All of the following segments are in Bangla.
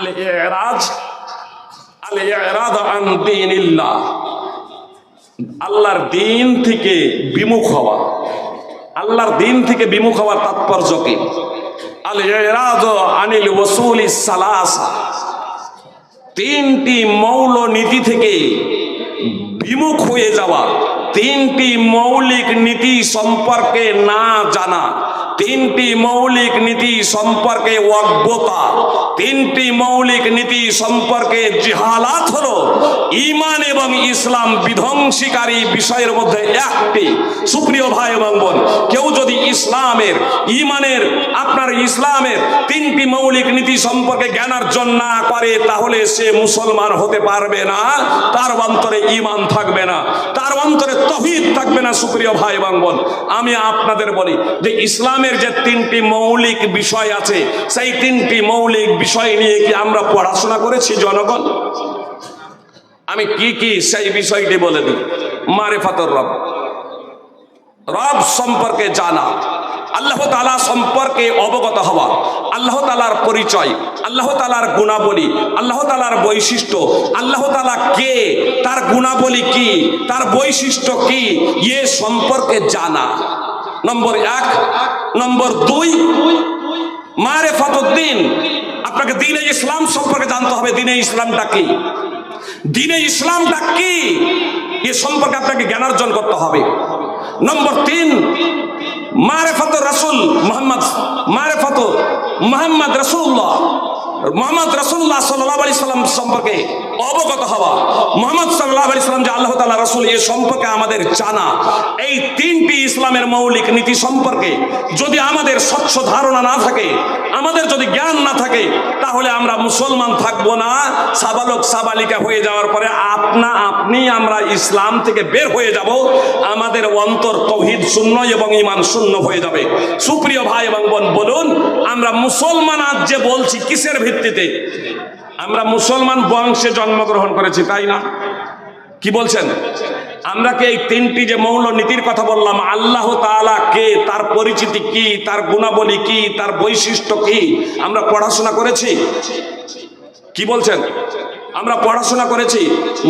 এরাজ আল্লাহর দিন থেকে বিমুখ হওয়া। আল্লাহর দিন থেকে বিমুখ হওয়ার তাৎপর্য কি? আনিল ওসুল সালাসা। তিনটি মৌল নীতি থেকে বিমুখ হয়ে যাওয়া, তিনটি মৌলিক নীতি সম্পর্কে না জানা তিনটি মৌলিক নীতি সম্পর্কে অজ্ঞতা তিনটি মৌলিক নীতি সম্পর্কে জিহালাত হলো ইমান এবং ইসলাম বিধ্বংসীকারী বিষয়ের মধ্যে একটি। সুপ্রিয় ভাই এবং বোন, কেউ যদি ইসলামের ইমানের আপনার ইসলামের তিনটি মৌলিক নীতি সম্পর্কে জ্ঞানার্জন না করে, তাহলে সে মুসলমান হতে পারবে না। তার অন্তরে ইমান থাকবে না। তার অন্তরে তহিদ থাকবে না, সুপ্রিয় ভাই এবং বোন। আমি আপনাদের বলি যে ইসলামের যে তিনটি মৌলিক বিষয় আছে, সেই তিনটি মৌলিক বিষয় নিয়ে কি আমরা পড়াশোনা করেছি জনগণ? আমি কি কি সেই বিষয়টি বলে দিই। মারেফাতর রব। রব সম্পর্কে জানা, আল্লাহ তালা সম্পর্কে অবগত হওয়া, আল্লাহ তালার পরিচয়, আল্লাহ তালার গুণাবলী, আল্লাহ তালার বৈশিষ্ট্য, আল্লাহ তালা কে, তার গুণাবলী কি, তার বৈশিষ্ট্য কি ইয়ে সম্পর্কে জানা। নম্বর এক, নম্বর দুই মারে ফতুদ্দিন আপনাকে দিনে ইসলাম সম্পর্কে জানতে হবে, দিনে ইসলামটা কি? দিনে ইসলামটা কি? এ সম্পর্কে আপনাকে জ্ঞানার্জন করতে হবে। নম্বর তিন মারেফত রাসুল মোহাম্মদ মারে ফত মোহাম্মদ রসুল্লাহ মোহাম্মদ রসুল্লাহ সাল্লাহ সাল্লাম সম্পর্কে অবগত হওয়া। মোহাম্মদ সাল্লাহ সাল্লাম যে আল্লাহ তালা রসুল, এ সম্পর্কে আমাদের জানা। এই তিনটি ইসলামের মৌলিক নীতি সম্পর্কে যদি আমাদের স্বচ্ছ ধারণা না থাকে, আমাদের যদি জ্ঞান না থাকে, তাহলে আমরা মুসলমান থাকব না। সাবালক সাবালিকা হয়ে যাওয়ার পরে আপনা আপনি আমরা ইসলাম থেকে বের হয়ে যাব। আমাদের অন্তর তৌহিদ শূন্য এবং ইমান শূন্য হয়ে যাবে। সুপ্রিয় ভাই এবং বোন, বলুন, আমরা মুসলমান আজ যে বলছি, কিসের ভিত্তিতে আমরা মুসলমান বংশে জন্মগ্রহণ করেছি, তাই না? কি বলছেন? আমরা কি এই তিনটি যে মৌল নীতির কথা বললাম, আল্লাহ তাআলা কে, তার পরিচিতি কি, তার গুণাবলী কি, তার বৈশিষ্ট্য কি, আমরা পড়াশোনা করেছি? কি বলছেন? আমরা পড়াশোনা করেছি,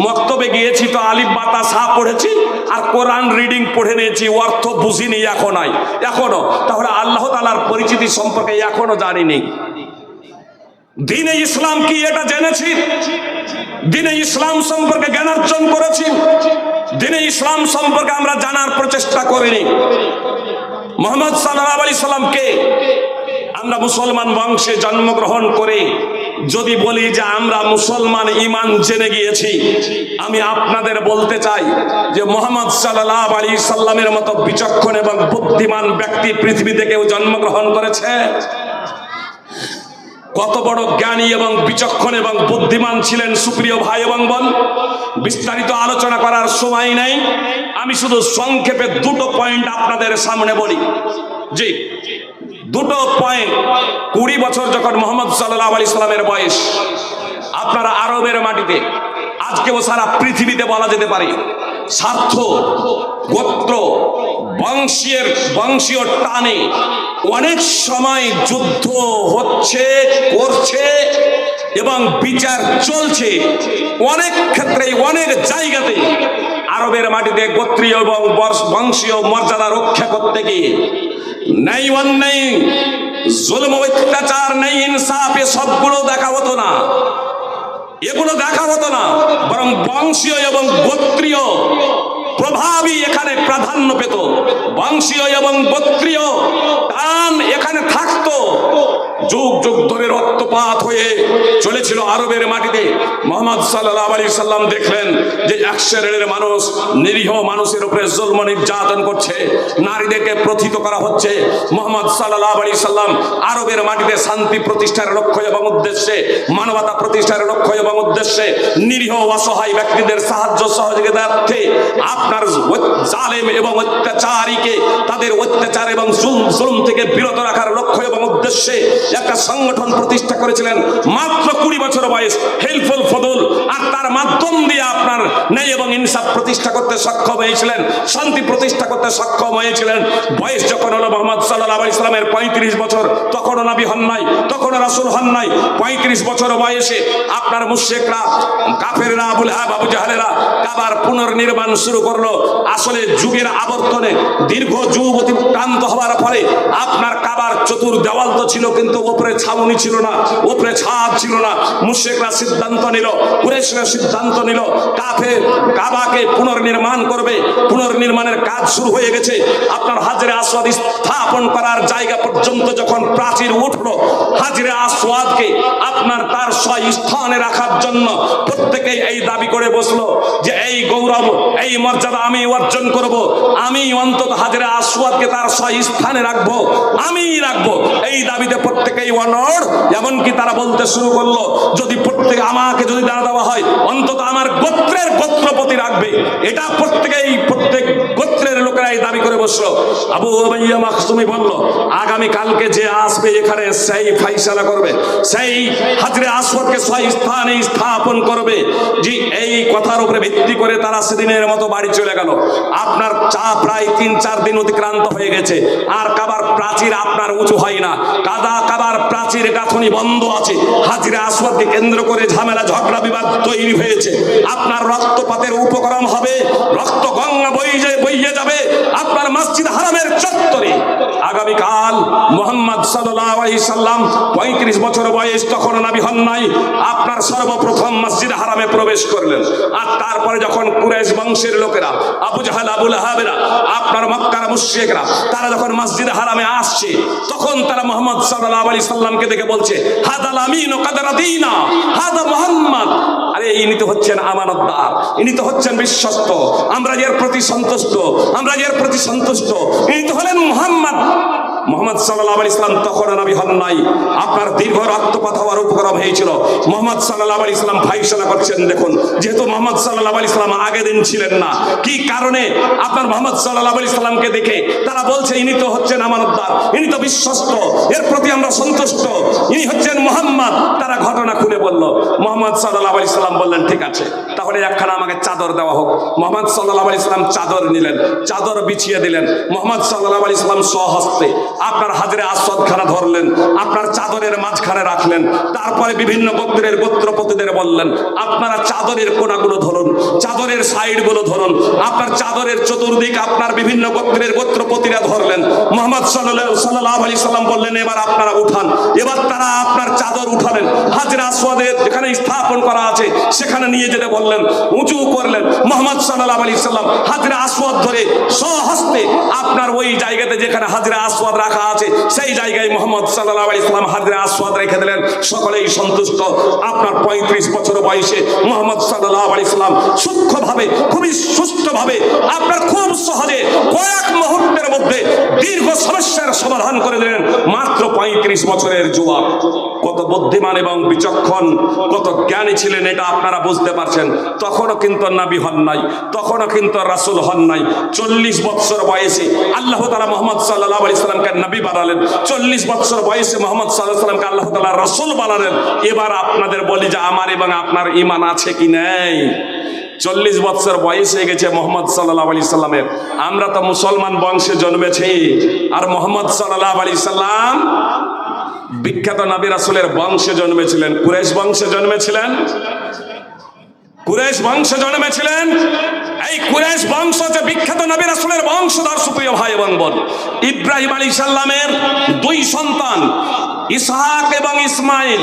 মক্তবে গিয়েছি তো আলিফ বাতা সা পড়েছি, আর কোরআন রিডিং পড়ে নিয়েছি, অর্থ বুঝিনি এখন নাই, এখনও। তাহলে আল্লাহ তালার পরিচিতি সম্পর্কে এখনও জানিনি। দিনে ইসলাম কি এটা জেনেছি? দিনে ইসলাম সম্পর্কে জ্ঞানার্জন করেছি। দিনে ইসলাম সম্পর্কে আমরা জানার প্রচেষ্টা করিনি। মোহাম্মদ সাল্লাহ আলি সাল্লামকে আমরা মুসলমান বংশে জন্মগ্রহণ করে যদি বলি যে আমরা মুসলমান ইমান জেনে গিয়েছি, আমি আপনাদের বলতে চাই যে মোহাম্মদ সাল্লাহ আলী সাল্লামের মতো বিচক্ষণ এবং বুদ্ধিমান ব্যক্তি পৃথিবীতে কেউ জন্মগ্রহণ করেছে। কত বড় জ্ঞানী এবং বিচক্ষণ এবং বুদ্ধিমান ছিলেন সুপ্রিয় ভাই এবং বোন? বিস্তারিত আলোচনা করার সময় নেই। আমি শুধু সংক্ষেপে দুটো পয়েন্ট আপনাদের সামনে বলি। জি, দুটো পয়েন্ট কুড়ি বছর যখন মোহাম্মদ সাল্লাহ আলি সাল্লামের বয়স, আপনারা আরবের মাটিতে, আজকেও সারা পৃথিবীতে বলা যেতে পারে, স্বার্থ, গোত্র বংশীয় বংশীয় টানে অনেক সময় যুদ্ধ হচ্ছে, করছে এবং বিচার চলছে। অনেক ক্ষেত্রে, অনেক জায়গাতে আরবের মাটিতে গোত্রীয় এবং বংশীয় মর্যাদা রক্ষা করতে গিয়ে নেই অন্যায়, জুলম, অত্যাচার, নেই ইনসাফ এ সবগুলো দেখা হতো না। এগুলো দেখা হতো না, বরং বংশীয় এবং গোত্রীয় প্রভাবই এখানে প্রাধান্য পেত। বংশীয় এবং গোত্রীয় টান এখানে থাকতো। যুগ যুগ ধরে রক্তপাত হয়ে চলেছিল আরবের মাটিতে। মোহাম্মদ সাল্লাহ আলী সাল্লাম দেখলেন যে এক শ্রেণির মানুষ, নিরীহ মানুষের উপরে জন্ম নির্যাতন করছে। নারীদেরকে প্রথিত করা হচ্ছে। মোহাম্মদ সাল্লাহ আলী সাল্লাম আরবের মাটিতে শান্তি প্রতিষ্ঠার লক্ষ্য এবং উদ্দেশ্যে, মানবতা প্রতিষ্ঠার লক্ষ্য এবং উদ্দেশ্যে নিরীহ অসহায় ব্যক্তিদের সাহায্য সহযোগিতার্থে আপনার জালেম এবং অত্যাচারীকে, তাদের অত্যাচার এবং জুল- জুলুম থেকে বিরত রাখার লক্ষ্য এবং উদ্দেশ্যে একটা সংগঠন প্রতিষ্ঠা করেছিলেন মাত্র কুড়ি বছর বয়স, হেল্পফুল আর তার মাধ্যম দিয়ে আপনার ন্যায় এবং ইনসাফ প্রতিষ্ঠা করতে সক্ষম হয়েছিলেন, শান্তি প্রতিষ্ঠা করতে সক্ষম হয়েছিলেন। বয়স যখন হলো মোহাম্মদ সাল্লাহ ইসলামের পঁয়ত্রিশ বছর, তখনও নবী হন নাই, তখনও রাসুল হন নাই। পঁয়ত্রিশ বছর বয়সে আপনার মুশেকরা কাফেররা, আবুল আবু জাহালেরা কাবার পুনর্নির্মাণ শুরু করল। আসলে যুগের আবর্তনে দীর্ঘ যুগ অতিক্রান্ত হওয়ার ফলে আপনার কাবার চতুর দেওয়াল তো ছিল, কিন্তু ওপরে ছাউনি ছিল না, ওপরে ছাদ ছিল না। মুশেকরা সিদ্ধান্ত নিল কুরেশরা সিদ্ধান্ত নিল, কাফের কাবাকে পুনর্নির্মাণ করবে, পুনর্নির্মাণের কাজ শুরু হয়ে গেছে। আপনার হাজরে আসওয়াদ স্থাপন করার জায়গা পর্যন্ত যখন প্রাচীর উঠল, হাজরে আসওয়াদকে আপনার তার স্থানে রাখার জন্য প্রত্যেকেই এই দাবি করে বসল যে, এই গৌরব, এই মর্যাদা আমি অর্জন করব। আমি অন্তত হাজরে আসওয়াদকে তার স্থানে রাখব। আমি রাখব। এই দাবিতে প্রত্যেকেই অনড়। এমনকি তারা বলতে শুরু করল, যদি প্রত্যেক আমাকে যদি দাঁড়া দেওয়া হয়, অন্তত আমার গোত্রের গোত্রপতি রাখবে। এটা প্রত্যেকেই প্রত্যেক গোত্রের এই দাবি করে বসল, আবু উমাইয়া মাখসুমি বলল, আগামী কালকে যে আসবে এখানে সেই ফাইসালা করবে, সেই হাজরে আসওয়াদকে সেই স্থানে স্থাপন করবে। জি, এই কথার উপরে ভিত্তি করে তারা সেদিনের মতো বাড়ি চলে গেল। আপনার চা প্রায় তিন, চার দিন অতিক্রান্ত হয়ে গেছে। আর কাবার প্রাচীর আপনার উঁচু হয় না। কাদা কাবার প্রাচীর গাঁথনি বন্ধ আছে। হাজিরে আসওয়াদকে কেন্দ্র করে ঝামেলা, ঝগড়া, বিবাদ তৈরি হয়েছে। আপনার রক্তপাতের উপকরণ হবে, রক্ত গঙ্গা বইয়ে বইয়ে যাবে আপনার মসজিদ হারামের চত্বরে। আগামীকাল মোহাম্মদ সাল্লাম পঁয়ত্রিশ বছর বয়স তখন নাবি হন নাই, আপনার সর্বপ্রথম মসজিদ হারামে প্রবেশ করলেন। আর তারপরে যখন কুরাইশ বংশের লোকেরা, আবু জাহাল আবুল হাবেরা আপনার মক্কার মুশরিকরা, তারা যখন মসজিদ হারামে আসছে, তখন তারা মোহাম্মদ সাল্লাল্লাহু আলাইহি সাল্লামকে দেখে বলছে, হাদাল আমিন ও কাদারাদিনা হাদা মোহাম্মদ। আরে, ইনি তো হচ্ছেন আমানতদার, ইনি তো হচ্ছেন বিশ্বস্ত। আমরা এর প্রতি সন্তুষ্ট আমরা এর প্রতি সন্তুষ্ট ইনি তো হলেন মোহাম্মদ। মোহাম্মদ সাল্লাহ আলি ইসলাম তখন নবী হন নাই। আপনার দীর্ঘ রক্তপাত হওয়ার উপক্রম হয়েছিল। মোহাম্মদ সাল্লাহ আলি ইসলাম ফাইসলা করছেন, দেখুন। যেহেতু মোহাম্মদ সাল্লাহ আলি ইসলাম আগের দিন ছিলেন না, কি কারণে আপনার মোহাম্মদ সাল্লাহ আলি ইসলামকে দেখে তারা বলছে, ইনি তো হচ্ছেন আমানতদার ইনি তো বিশ্বস্ত, এর প্রতি আমরা সন্তুষ্ট। ইনি হচ্ছেন মোহাম্মদ। তারা ঘটনা খুলে বলল। মোহাম্মদ সাল্লাহ আলি ইসলাম বললেন, ঠিক আছে। তাহলে একখানা আমাকে চাদর দেওয়া হোক। মোহাম্মদ সাল্লাহ আলি ইসলাম চাদর নিলেন, চাদর বিছিয়ে দিলেন। মোহাম্মদ সাল্লাহ আলি ইসলাম স্বহস্তে আপনার হাজরে আসদ খানা ধরলেন, আপনার চাদরের মাঝখানে রাখলেন। তারপরে বিভিন্ন গোত্রের গোত্রপতিদের বললেন, আপনারা চাদরের কোনাগুলো ধরুন, চাদরের সাইডগুলো ধরুন। আপনার চাদরের চতুর্দিক আপনার বিভিন্ন গোত্রের গোত্রপতিরা ধরলেন। মোহাম্মদ সাল্লাহ সাল্লাহ আলি সাল্লাম বললেন, এবার আপনারা উঠান। এবার তারা আপনার চাদর উঠালেন হাজরা আসওয়াদের যেখানে স্থাপন করা আছে, সেখানে নিয়ে যেতে বললেন। উঁচু করলেন। মোহাম্মদ সাল্লাহ আলি সাল্লাম হাজরা আসওয়াদ ধরে স্বহস্তে আপনার ওই জায়গাতে যেখানে হাজরা আসওয়াদ রাখা আছে, সেই জায়গায় মোহাম্মদ সাল্লাহ আলি ইসলাম হাজরা আসওয়াদ রেখে দিলেন। সকলেই সন্তুষ্ট। আপনার পঁয়ত্রিশ বছর বয়সে মোহাম্মদ সাল্লাহ আলি ইসলাম সূক্ষ্মভাবে, খুবই সুস্থভাবে আপনার খুব সহজে কয়েক মুহূর্তের মধ্যে দীর্ঘ সমস্যার সমাধান করে দিলেন। মাত্র পঁয়ত্রিশ বছরের যুবক। কত বুদ্ধিমান এবং বিচক্ষণ, কত জ্ঞানী ছিলেন, এটা আপনারা বুঝতে পারছেন। তখনও কিন্তু নাবি হন নাই, তখনও কিন্তু রাসুল হন নাই। চল্লিশ বৎসর বয়সে আল্লাহ তালা মোহাম্মদ সাল্লাহ আলি সাল্লামকে নবী বানালেন। চল্লিশ বৎসর বয়সে মোহাম্মদ সাল্লাহ সাল্লামকে আল্লাহ তালা রসুল বানালেন। এবার আপনাদের বলি যে আমার এবং আপনার ইমান আছে কি নেই? চল্লিশ বৎসর বয়স হয়ে গেছে মোহাম্মদ সাল্লাহ আলি সাল্লামের। আমরা তো মুসলমান বংশে জন্মেছি। আর মোহাম্মদ সাল্লাহ আলি সাল্লাম বিখ্যাত নবী রাসুলের বংশে জন্মেছিলেন। কুরেশ বংশে জন্মেছিলেন। কুরেশ বংশে জন্মেছিলেন এই কুরেশ বংশ যে বিখ্যাত নবী রাসুলের বংশধর সুপ্রিয় ভাই এবং বোন। ইব্রাহিম আলী সাল্লামের দুই সন্তান, ইসহাক এবং ইসমাইল।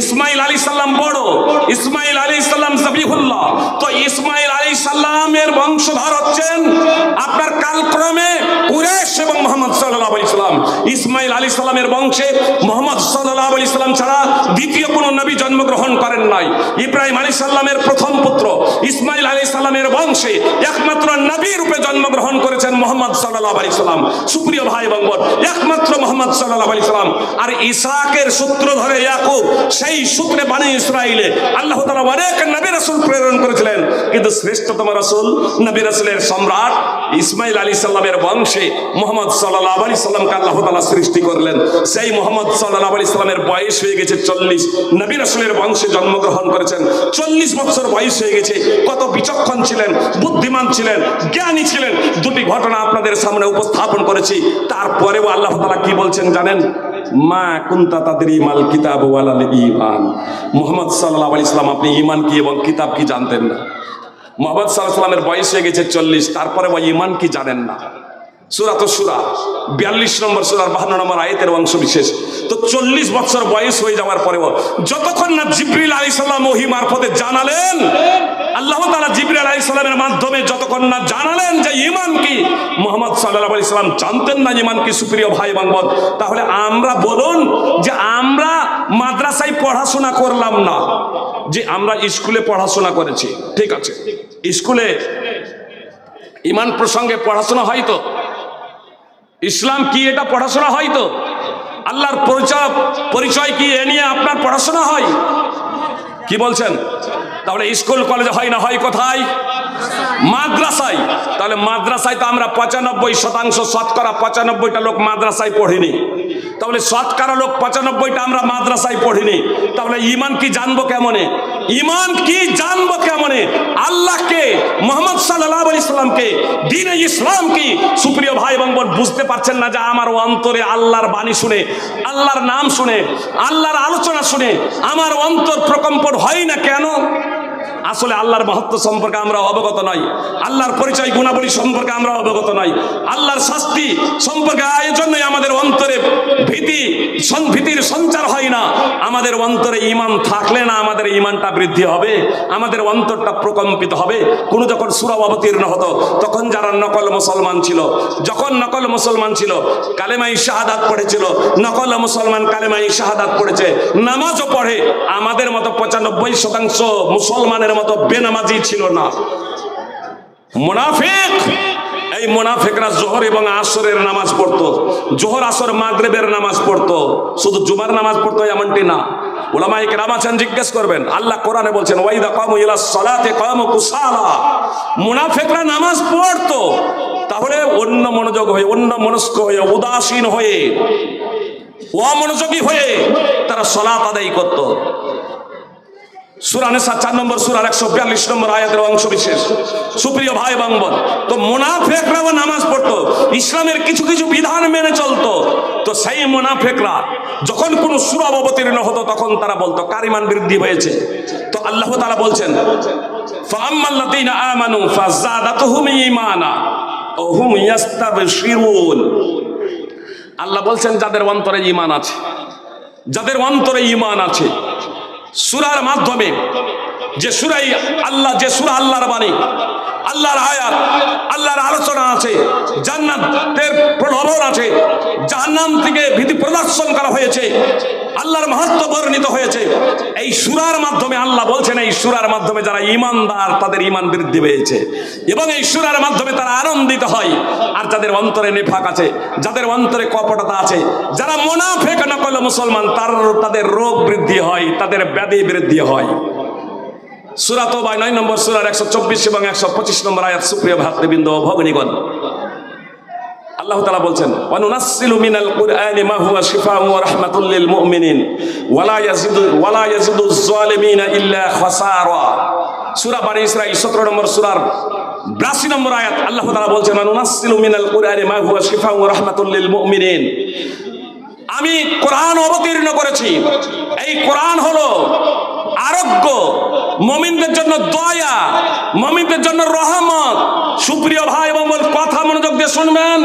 ইসমাইল আলী সাল্লাম বড়, ইসমাইল আলী সাল্লাম জবিহুল্লাহ। তো ইসমাইল আলী সাল্লামের বংশধর হচ্ছেন আপনার কালক্রমে সাল্লাম ইসমাইল আলী সাল্লামের বংশে মোহাম্মদ সাল্লাহ সাল্লাম ছাড়া দ্বিতীয় নবী জন্মগ্রহণ করেন নাই। ইব্রাহিম আলী সাল্লামের প্রথম পুত্র ইসমাইল আলী সাল্লামের বংশে একমাত্র নবী রূপে জন্মগ্রহণ করেছেন মোহাম্মদ সাল্লাহ সাল্লাম সুপ্রিয় ভাই বোন, একমাত্র মোহাম্মদ সাল্লাহ সাল্লাম আর ইসাকের সূত্র ধরে ইয়াকুব, সেই সূত্রে ইসরায়েলে আল্লাহ তালা অনেক নবী রাসুল প্রেরণ করেছিলেন। কিন্তু শ্রেষ্ঠতম নবী সম্রাট ইসমাইল আলী সাল্লামের বংশে মোহাম্মদ সাল্লাহ আলি সাল্লামকে আল্লাহ তালা সৃষ্টি করলেন। সেই মোহাম্মদ সাল্লাহ আলি সাল্লামের বয়স হয়ে গেছে চল্লিশ। নবী রাসুলের বংশে জন্মগ্রহণ করেছেন। চল্লিশ বছর বয়স হয়ে গেছে। কত বিচক্ষণ ছিলেন, বুদ্ধিমান ছিলেন, জ্ঞানী ছিলেন। দুটি ঘটনা আপনাদের সামনে উপস্থাপন করেছি। তারপরেও আল্লাহ তালা কি বলছেন জানেন? মা কুন্তা তাদের ইমাল কিতাব ওয়ালাল ইমান মোহাম্মদ সাল্লাহ আলি আপনি ইমান কি এবং কিতাব কি জানতেন না? মোহাম্মদ সাল্লামের বয়স হয়ে গেছে চল্লিশ, তারপরে ওই ইমান কি জানেন না? সুরা তো সুরা বিয়াল্লিশ নম্বর সুরার বাহান্ন নম্বর আয়তের অংশ বিশেষ। তো চল্লিশ বছর বয়স হয়ে যাওয়ার পরেও যতক্ষণ না জিব্রিল আলী সাল্লাম ওহি মারফতে জানালেন, আল্লাহ তালা জিব্রিল আলী সাল্লামের মাধ্যমে যতক্ষণ না জানালেন যে ইমান কি, মোহাম্মদ সাল্লাহ আলি সাল্লাম জানতেন না ইমান কি, সুপ্রিয় ভাই বাংবদ তাহলে আমরা বলুন যে আমরা মাদ্রাসায় পড়াশোনা করলাম না। যে আমরা স্কুলে পড়াশোনা করেছি, ঠিক আছে? স্কুলে ইমান প্রসঙ্গে পড়াশোনা হয় তো? ইসলাম কি এটা পড়াশোনা হয় তো? আল্লাহর পরিচয় পরিচয় কি এ নিয়ে আপনার পড়াশোনা হয়? কি বলছেন? তাহলে স্কুল, কলেজে হয় না, হয় কোথায়? মাদ্রাসায়। তাহলে মাদ্রাসায় তো আমরা পঁচানব্বই শতাংশ শতকরা পঁচানব্বইটা লোক মাদ্রাসায় পড়িনি। তাহলে শতকরা লোক পঁচানব্বইটা আমরা মাদ্রাসায় পড়িনি। তাহলে ইমান কি জানব কেমনে? ইমান কি জানব কেমনে? আল্লাহকে, মোহাম্মদ সাল্লাহ আলি ইসলামকে দিনে ইসলাম কি? সুপ্রিয় ভাই এবং বোন, বুঝতে পারছেন না যে আমার অন্তরে আল্লাহর বাণী শুনে, আল্লাহর নাম শুনে, আল্লাহর আলোচনা শুনে আমার অন্তর প্রকম্পন হয় না কেন? আসলে আল্লাহর মহত্ব সম্পর্কে আমরা অবগত নই। আল্লাহর পরিচয় গুণাবলী সম্পর্কে আমরা অবগত নই। আল্লাহর শাস্তি সম্পর্কে আয়োজনই আমাদের অন্তরে ভীতি ভীতির সঞ্চার হয় না। আমাদের অন্তরে ইমান থাকলে না আমাদের ইমানটা বৃদ্ধি হবে। আমাদের অন্তরটা প্রকম্পিত হবে। কোনো যখন সুরা অবতীর্ণ হতো, তখন যারা নকল মুসলমান ছিল, যখন নকল মুসলমান ছিল, কালেমাই শাহাদাত পড়েছিল, নকল মুসলমান কালেমাই শাহাদাত পড়েছে, নামাজও পড়ে আমাদের মতো পঁচানব্বই শতাংশ মুসলমানের মতো বেনামাজি ছিল না। মুনাফিক! এই মুনাফিকরা জোহর এবং আসরের নামাজ পড়তো। জোহর, আসর, মাগরেবের নামাজ পড়তো। শুধু জুমার নামাজ পড়তো এমনটি না। তাহলে অন্য মনোযোগ হয়ে হয়ে, উদাসীন হয়ে, অমনোযোগী হয়ে তারা সলাত আদায় করতো। নম্বর একশো নম্বর অংশ বিশেষ। সুপ্রিয় ভাই নামাজ ইসলামের কিছু কিছু বিধান মেনে চলতো, তো সেই মোনাফেকরা যখন কোনো সুরাব অবতীর্ণ হতো, তখন তারা বলতো কারিমান বৃদ্ধি হয়েছে? তো আল্লাহ তারা বলছেন আল্লাহ বলছেন, যাদের অন্তরে ঈমান আছে, যাদের অন্তরে ঈমান আছে সুরার মাধ্যমে যে সুরাই আল্লাহ, যে সুরা আল্লাহর বাণী, আল্লাহর আয়াত, আল্লাহর আলোচনা আছে, জান্নাতের প্রলোভন আছে, জাহান্নাম থেকে ভীতি প্রদর্শন করা হয়েছে আল্লাহর মাহাত্ম বর্ণিত হয়েছে। এই সুরার মাধ্যমে আল্লাহ বলছেন, এই সুরার মাধ্যমে যারা ইমানদার তাদের ইমান বৃদ্ধি পেয়েছে। এবং এই সুরার মাধ্যমে তারা আনন্দিত হয়। আর যাদের অন্তরে নেফাক আছে, যাদের অন্তরে কপটতা আছে, যারা মোনাফেক নকল মুসলমান, তার তাদের রোগ বৃদ্ধি হয়, তাদের ব্যাধি বৃদ্ধি হয়। সুরা তো বাই নয় নম্বর সুরার একশো চব্বিশ এবং একশো পঁচিশ নম্বর আয়াত। সুপ্রিয় ভাতৃবৃন্দ ভগনীগণ আল্লাহ তাআলা বলছেন, ওয়ানুনাসসিলু মিনাল কুরআনি মা হুয়া শিফাউন ওয়া রাহমাতুল লিল মুমিনিন। ওয়ালা ইয়াজিদু ওয়ালা ইয়াজিদু যালিমিনা ইল্লা খাসারা সূরা বানি ইসরাঈল 17 নম্বর সূরার 82 নম্বর আয়াত আল্লাহ তাআলা বলছেন ওয়ানুনাসসিলু মিনাল কুরআনি মা হুয়া শিফাউন ওয়া রাহমাতুল লিল মুমিনিন আমি কোরআন অবতীর্ণ করেছি এই কোরআন হলো আরোগ্য। মমিনদের জন্য দয়া মমিনদের জন্য রহমত। সুপ্রিয় ভাই এবং কথা মনোযোগ দিয়ে শুনবেন।